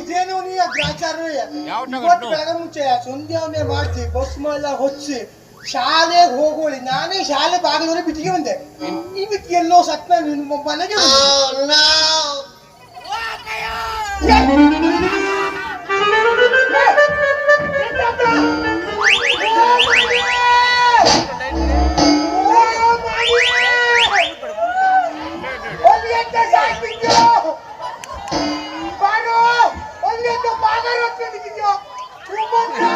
ಇದೇನು ನೀ ಗ್ರಾಚಾರ ಯಾವ್ದ್ನಾಗ ಇವತ್ತು ಬೆಳಗ್ಗೆ ಮುಂಚೆ ಸಂಧ್ಯಾ ಒಮ್ಮೆ ಮಾಡ್ತಿ ಬಸ್ ಎಲ್ಲ ಹೊಚ್ಚಿ ಶಾಲೆಗೆ ಹೋಗೋಳಿ. ನಾನೇ ಶಾಲೆ ಬಾಗಿಲವರೆ ಬಿಟ್ಟಿಗೆ ಬಂದೆ. ಇವತ್ತು ಎಲ್ಲೋ ಸತ್ತ ನಿನ್ನ ಮನೆಗೆ ಬಂದೆ. 这个就叫